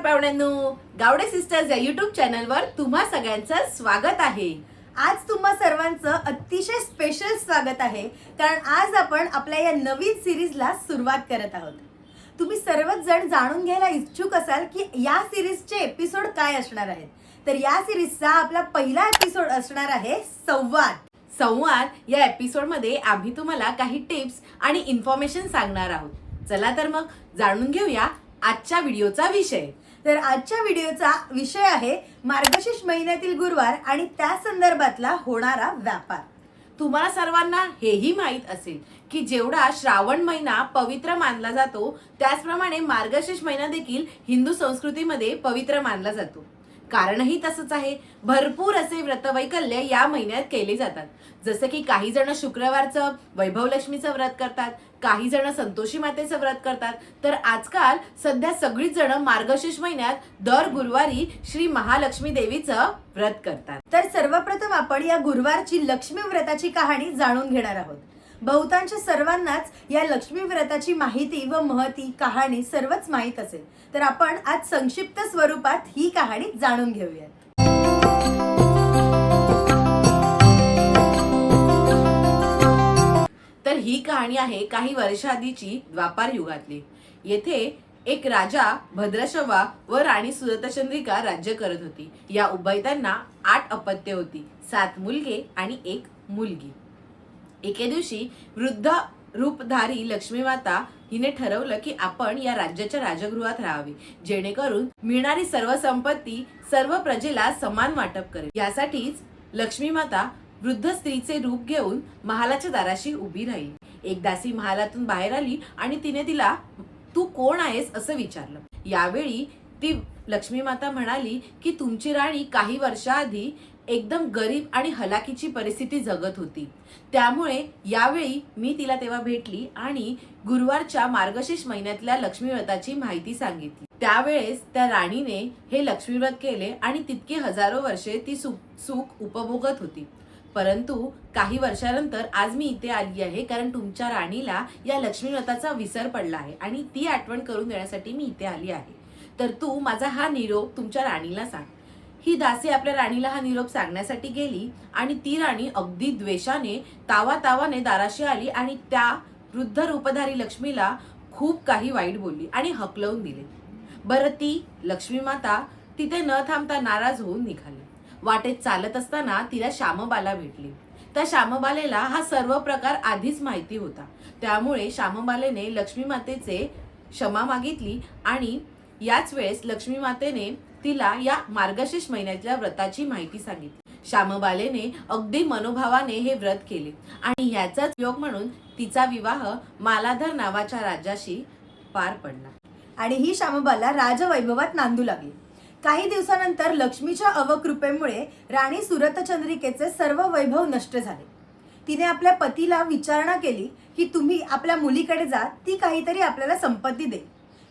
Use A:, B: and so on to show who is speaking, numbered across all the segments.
A: मित्रांनो गावडे सिस्टर्स या युट्यूब चॅनलवर तुम्हा सगळ्यांचं स्वागत आहे.
B: आज तुम्हा सर्वांचं अतिशय स्पेशल स्वागत आहे कारण आज आपण आपल्या या नवीन सिरीजला सुरुवात करत आहोत. तुम्ही सर्वच जण जाणून घ्यायला इच्छुक असाल की या सिरीजचे एपिसोड काय असणार आहेत. तर या सिरीजचा आपला पहिला एपिसोड असणार आहे संवाद.
A: संवाद या एपिसोडमध्ये आम्ही तुम्हाला काही टिप्स आणि इन्फॉर्मेशन सांगणार आहोत. चला तर मग जाणून घेऊया आजच्या व्हिडिओचा विषय.
B: तर आजच्या व्हिडिओचा विषय आहे मार्गशीर्ष महिन्यातील गुरुवार आणि त्या संदर्भातला होणारा व्यापार.
A: तुम्हाला सर्वांना हेही माहीत असेल की जेवढा श्रावण महिना पवित्र मानला जातो त्याचप्रमाणे मार्गशीर्ष महिना देखील हिंदू संस्कृतीमध्ये पवित्र मानला जातो. कारणही तसंच आहे. भरपूर असे व्रतवैकल्य या महिन्यात केले जातात. जसं की काही जण शुक्रवारचं वैभवलक्ष्मीचं व्रत करतात काही जण संतोषी मातेचं व्रत करतात. तर आजकाल सध्या सगळीच जण मार्गशीर्ष महिन्यात दर गुरुवारी श्री महालक्ष्मी देवीचं व्रत करतात.
B: तर सर्वप्रथम आपण या गुरुवारची लक्ष्मी व्रताची कहाणी जाणून घेणार आहोत. बहुतांश सर्वांनाच या लक्ष्मी व्रताची माहिती व महती कहाणी सर्वच माहीत असेल. तर आपण आज संक्षिप्त स्वरूपात ही कहाणी जाणून घेऊयात.
A: तर ही कहाणी आहे काही वर्षाआधीची द्वापार युगातली. येथे एक राजा भद्रशवा व राणी सुरतचंद्रिका राज्य करत होती. या उभयतांना आठ अपत्य होती. सात मुलगे आणि एक मुलगी. एके दिवशी वृद्ध रूपधारी लक्ष्मी माता हिने ठरवलं की आपण या राज्याच्या राजगृहात राहावे. जेणेकरून मिळणारी सर्व संपत्ती सर्व प्रजेला समान वाटप करेल. यासाठीच लक्ष्मी माता वृद्ध स्त्रीचे रूप घेऊन महालाच्या दाराशी उभी राहिली. एक दासी महालातून बाहेर आली आणि तिने तिला तू कोण आहेस? असं विचारलं. यावेळी ती लक्ष्मी माता म्हणाली की तुमची राणी काही वर्षाआधी एकदम गरीब आणि हलाखीची परिस्थिती जगत होती. त्यामुळे यावेळी मी तिला तेव्हा भेटली आणि गुरुवारच्या मार्गशीर्ष महिन्यातल्या लक्ष्मीव्रताची माहिती सांगितली. त्यावेळेस त्या राणीने हे लक्ष्मीव्रत केले आणि तितके हजारो वर्षे ती सुख सुख उपभोगत होती. परंतु काही वर्षानंतर आज मी इथे आली आहे कारण तुमच्या राणीला या लक्ष्मीव्रताचा विसर पडला आहे आणि ती आठवण करून देण्यासाठी मी इथे आली आहे. तर तू माझा हा निरोप तुमच्या राणीला सांग. ही दासी आपल्या राणीला हा निरोप सांगण्यासाठी गेली आणि ती राणी अगदी द्वेषाने तावा तावाने दाराशी आली आणि त्या वृद्ध रूपधारी लक्ष्मीला खूप काही वाईट बोलली आणि हकलवून दिले. बरं ती लक्ष्मी माता तिथे न थांबता नाराज होऊन निघाली. वाटेत चालत असताना तिला श्यामबाला भेटली. त्या श्यामबालेला हा सर्व प्रकार आधीच माहिती होता. त्यामुळे श्यामबालेने लक्ष्मी मातेचे क्षमा मागितली आणि याच वेळेस लक्ष्मी मातेने तिला या मार्गशीर्ष महिन्यातल्या व्रताची माहिती सांगितली. श्यामबालेने अगदी मनोभावाने हे व्रत केले आणि ह्याचाच योग म्हणून तिचा विवाह मालाधर नावाच्या राजाशी पार पडला.
B: आणि ही श्यामबाला राजवैभवात नांदू लागली. काही दिवसानंतर लक्ष्मीच्या अवकृपेमुळे राणी सुरतचंद्रिकेचे सर्व वैभव नष्ट झाले. तिने आपल्या पतीला विचारणा केली की तुम्ही आपल्या मुलीकडे जा ती काहीतरी आपल्याला संपत्ती दे.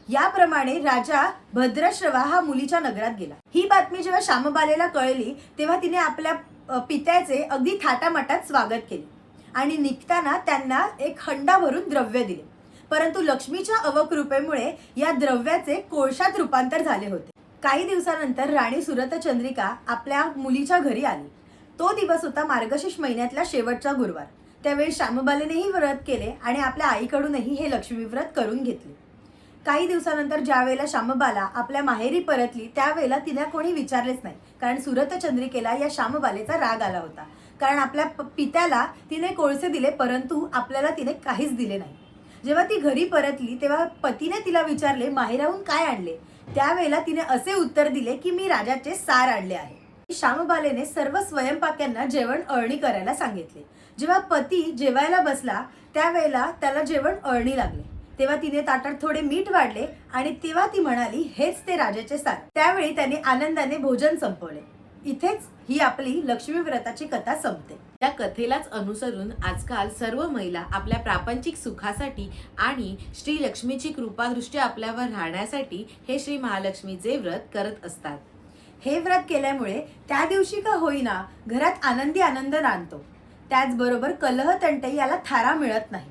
B: याप्रमाणे राजा भद्रश्रवा हा मुलीच्या नगरात गेला. ही बातमी जेव्हा श्यामबालेला कळली तेव्हा तिने आपल्या पित्याचे अगदी थाटामाटात स्वागत केले आणि निघताना त्यांना एक हंडा भरून द्रव्य दिले. परंतु लक्ष्मीच्या अवकृपेमुळे या द्रव्याचे कोळशात रूपांतर झाले होते. काही दिवसानंतर राणी सुरतचंद्रिका आपल्या मुलीच्या घरी आली. तो दिवस होता मार्गशीर्ष महिन्यातला शेवटचा गुरुवार. त्यावेळी श्यामबालेनेही व्रत केले आणि आपल्या आईकडूनही हे लक्ष्मी व्रत करून घेतले. काही दिवसानंतर ज्या वेळेला श्यामबाला आपल्या माहेरी परतली त्यावेळेला तिला कोणी विचारलेच नाही. कारण सुरतचंद्रिकेला या श्यामबालेचा राग आला होता. कारण आपल्या प- पित्याला तिने कोळसे दिले परंतु आपल्याला तिने काहीच दिले नाही. जेव्हा ती घरी परतली तेव्हा पतीने तिला विचारले माहेराहून काय आणले? त्यावेळेला तिने असे उत्तर दिले की मी राजाचे सार आणले आहे. श्यामबालेने सर्व स्वयंपाक्यांना जेवण अळणी करायला सांगितले. जेव्हा पती जेवायला बसला त्यावेळेला त्याला जेवण अळणी लागले. तेव्हा तिने ताटात थोडे मीठ वाढले आणि तेव्हा ती म्हणाली हेच ते राजाचे सार. त्यावेळी त्याने आनंदाने भोजन संपवले. इथेच ही आपली लक्ष्मी व्रताची कथा संपते.
A: या कथेलाच अनुसरून आजकाल सर्व महिला आपल्या प्रापंचिक सुखासाठी आणि श्री लक्ष्मीची कृपादृष्टी आपल्यावर राहण्यासाठी हे श्री महालक्ष्मीचे व्रत करत असतात.
B: हे व्रत केल्यामुळे त्या दिवशी का होईना घरात आनंदी आनंद नांदतो त्याचबरोबर कलह तंटे याला थारा मिळत नाही.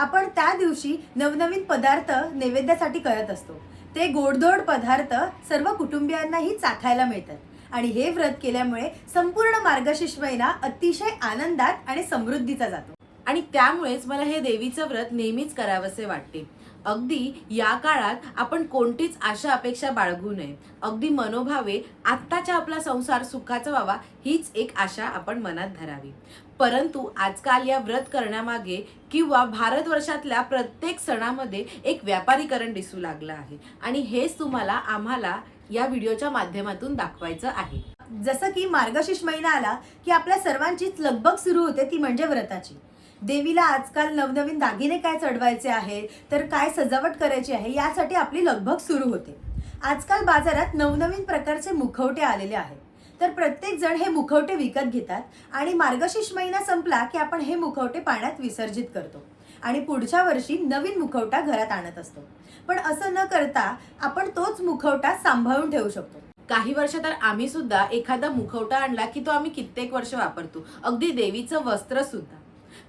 B: आपण त्या दिवशी नवनवीन पदार्थ नैवेद्यासाठी करत असतो. ते गोडधोड पदार्थ सर्व कुटुंबियांनाही चाखायला मिळतात. आणि हे व्रत केल्यामुळे संपूर्ण मार्गशीर्ष महिना अतिशय आनंदात आणि समृद्धीचा जातो.
A: आणि त्यामुळेच मला हे देवीचं व्रत नेहमीच करावंसे वाटते. अगदी या काळात आपण कोणतीच आशा अपेक्षा बाळगू नये. अगदी मनोभावे आत्ताचा आपला संसार सुखाचा व्हावा हीच एक आशा आपण मनात धरावी. परंतु आजकाल या व्रत करण्यामागे किंवा भारतवर्षातल्या प्रत्येक सणामध्ये एक व्यापारीकरण दिसू लागलं आहे. आणि हेच तुम्हाला आम्हाला या व्हिडिओच्या माध्यमातून दाखवायचं आहे.
B: जसं की मार्गशीर्ष महिना आला की आपल्या सर्वांचीच लगबग सुरू होते ती म्हणजे व्रताची. देवीला आजकाल नवनवीन दागिने काय चढवायचे आहे तर काय सजावट करायची आहे यासाठी आपली लगबग सुरू होते. आजकाल बाजारात नवनवीन प्रकारचे मुखवटे आलेले आहेत. तर प्रत्येक जण हे मुखवटे विकत घेतात आणि मार्गशीर्ष महिना संपला की आपण हे मुखवटे पाण्यात विसर्जित करतो. आणि पुढच्या वर्षी नवीन मुखवटा घरात आणत असतो. पण असं न करता आपण तोच मुखवटा सांभाळून ठेवू शकतो.
A: काही वर्ष तर आम्ही सुद्धा एखादा मुखवटा आणला की तो आम्ही कित्येक वर्ष वापरतो. अगदी देवीचं वस्त्र सुद्धा.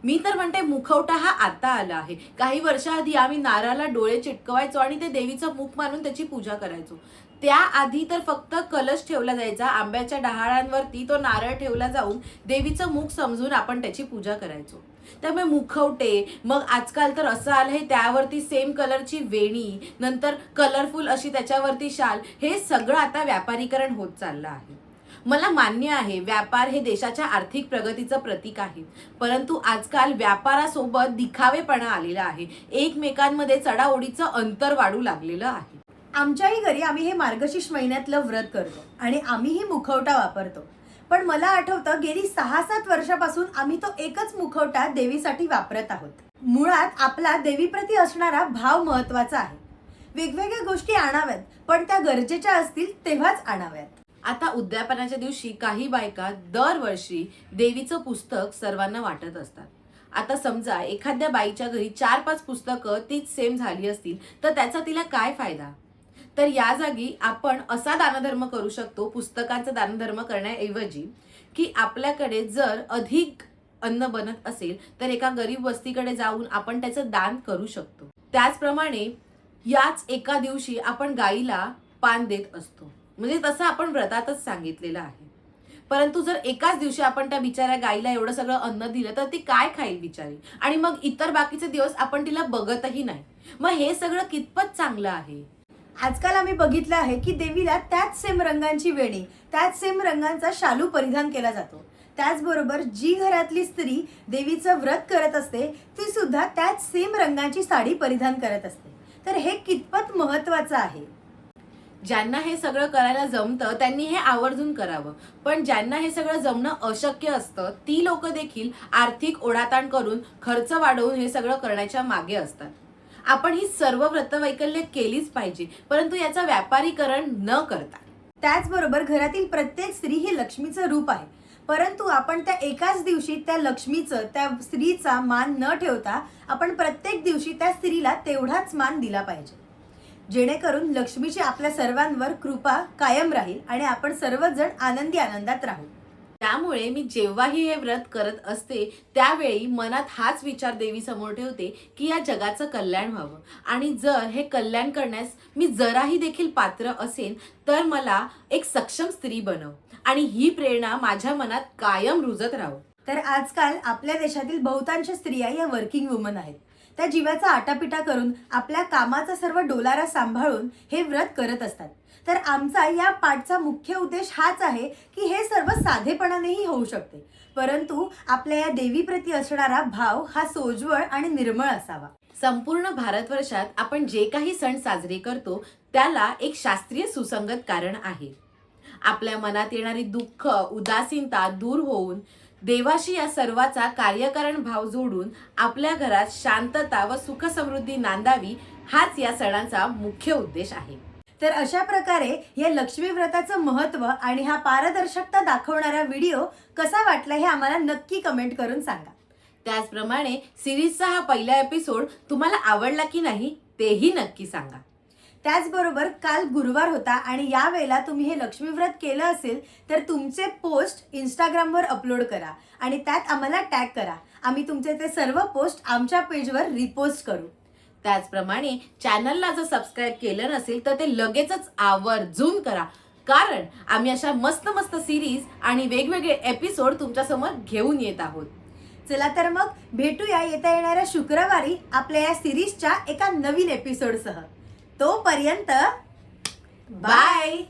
A: मी तर म्हणते मुखवटा हा आता आला आहे. काही वर्षाआधी आम्ही नारळाला डोळे चिटकवायचो आणि ते देवीचं मुख मानून त्याची पूजा करायचो. त्याआधी तर फक्त कलश ठेवला जायचा. आंब्याच्या डहाळांवरती तो नारळ ठेवला जाऊन देवीचं मुख समजून आपण त्याची पूजा करायचो. त्यामुळे मुखवटे मग आजकाल तर असं आलं आहे त्यावरती सेम कलरची वेणी नंतर कलरफुल अशी त्याच्यावरती शाल हे सगळं आता व्यापारीकरण होत चाललं आहे. मला मान्य आहे व्यापार हे देशाच्या आर्थिक प्रगतीचं प्रतीक आहे. परंतु आजकाल व्यापारासोबत दिखावेपणा आलेला आहे. एकमेकांमध्ये चढाओढीचं अंतर वाढू लागलेलं आहे.
B: आमच्याही घरी आम्ही हे मार्गशीर्ष महिन्यातलं व्रत करतो आणि आम्हीही मुखवटा वापरतो. पण मला आठवतं गेली सहा सात वर्षापासून आम्ही तो एकच मुखवटा देवीसाठी वापरत आहोत. मुळात आपला देवीप्रती असणारा भाव महत्त्वाचा आहे. वेगवेगळ्या गोष्टी आणाव्यात पण त्या गरजेच्या असतील तेव्हाच आणाव्यात.
A: आता उद्यापनाच्या दिवशी काही बायका दरवर्षी देवीचं पुस्तक सर्वांना वाटत असतात. आता समजा एखाद्या बाईच्या घरी चार पाच पुस्तकं तीच सेम झाली असतील तर त्याचा तिला काय फायदा? तर या जागी आपण असा दानधर्म करू शकतो पुस्तकांचा दानधर्म करण्याऐवजी की आपल्याकडे जर अधिक अन्न बनत असेल तर एका गरीब वस्तीकडे जाऊन आपण त्याचं दान करू शकतो. त्याचप्रमाणे याच एका दिवशी आपण गाईला पान देत असतो. म्हणजे तसं आपण व्रतातच सांगितलेलं आहे. परंतु जर एकाच दिवशी आपण त्या बिचाऱ्या गाईला एवढं सगळं अन्न दिलं तर ती काय खाईल बिचारी? आणि मग इतर बाकीचे दिवस आपण तिला बघतही नाही. मग हे सगळं कितपत चांगलं आहे?
B: आजकाल आम्ही बघितलं आहे की देवीला त्याच सेम रंगांची वेणी त्याच सेम रंगांचा शालू परिधान केला जातो. त्याचबरोबर जी घरातली स्त्री देवीचं व्रत करत असते ती सुद्धा त्याच सेम रंगाची साडी परिधान करत असते. तर हे कितपत महत्वाचं आहे?
A: ज्यांना हे सगळं करायला जमतं त्यांनी हे आवर्जून करावं. पण ज्यांना हे सगळं जमणं अशक्य असतं ती लोक देखील आर्थिक ओढाताण करून खर्च वाढवून हे सगळं करण्याच्या मागे असतात. आपण ही सर्व व्रतवैकल्य केलीच पाहिजे. परंतु याचं व्यापारीकरण न करता.
B: त्याचबरोबर घरातील प्रत्येक स्त्री ही लक्ष्मीचं रूप आहे. परंतु आपण त्या एकाच दिवशी त्या लक्ष्मीचं त्या स्त्रीचा मान न ठेवता आपण प्रत्येक दिवशी त्या स्त्रीला तेवढाच मान दिला पाहिजे. जेणेकरून लक्ष्मीची आपल्या सर्वांवर कृपा कायम राहील आणि आपण सर्वजण आनंदी आनंदात राहू.
A: त्यामुळे मी जेव्हाही हे व्रत करत असते त्यावेळी मनात हाच विचार देवी समोर ठेवते की या जगाचं कल्याण व्हावं. आणि जर हे कल्याण करण्यास मी जराही देखील पात्र असेल तर मला एक सक्षम स्त्री बनव. आणि ही प्रेरणा माझ्या मनात कायम रुजत राहो.
B: तर आजकाल आपल्या देशातील बहुतांश स्त्रिया या वर्किंग वुमन आहेत. त्या जीवाचा आटापिटा करून आपल्या कामाचा सर्व डोलारा सांभाळून हे व्रत करत असतात. तर आमचा या पाठचा मुख्य उद्देश हाच आहे की हे सर्व साधेपणानेही होऊ शकते. परंतु आपल्या या देवीप्रती असणारा भाव हा सोज्वळ आणि निर्मळ असावा.
A: संपूर्ण भारतवर्षात आपण जे काही सण साजरे करतो त्याला एक शास्त्रीय सुसंगत कारण आहे. आपल्या मनात येणारी दुःख उदासीनता दूर होऊन देवाशी या सर्वाचा कार्यकारण भाव जोडून आपल्या घरात शांतता व सुख समृद्धी नांदावी हाच या सणांचा मुख्य उद्देश आहे.
B: तर अशा प्रकारे या लक्ष्मी व्रताचं महत्त्व आणि हा पारदर्शकता दाखवणारा व्हिडिओ कसा वाटला हे आम्हाला नक्की कमेंट करून सांगा.
A: त्याचप्रमाणे सिरीजचा हा पहिला एपिसोड तुम्हाला आवडला की नाही तेही नक्की सांगा.
B: त्याचबरोबर काल गुरुवार होता आणि यावेळेला तुम्ही हे लक्ष्मी व्रत केलं असेल तर तुमचे पोस्ट इंस्टाग्रामवर अपलोड करा आणि त्यात आम्हाला टॅग करा. आम्ही तुमचे ते सर्व पोस्ट आमच्या पेजवर रिपोस्ट करू.
A: त्याचप्रमाणे चॅनलला जर सबस्क्राईब केलं नसेल तर ते लगेचच आवर्जून करा. कारण आम्ही अशा मस्त मस्त सिरीज आणि वेगवेगळे एपिसोड तुमच्यासमोर घेऊन येत आहोत.
B: चला तर मग भेटूया येत्या येणाऱ्या शुक्रवारी आपल्या या सिरीजच्या एका नवीन एपिसोडसह तोपर्यंत
A: बाय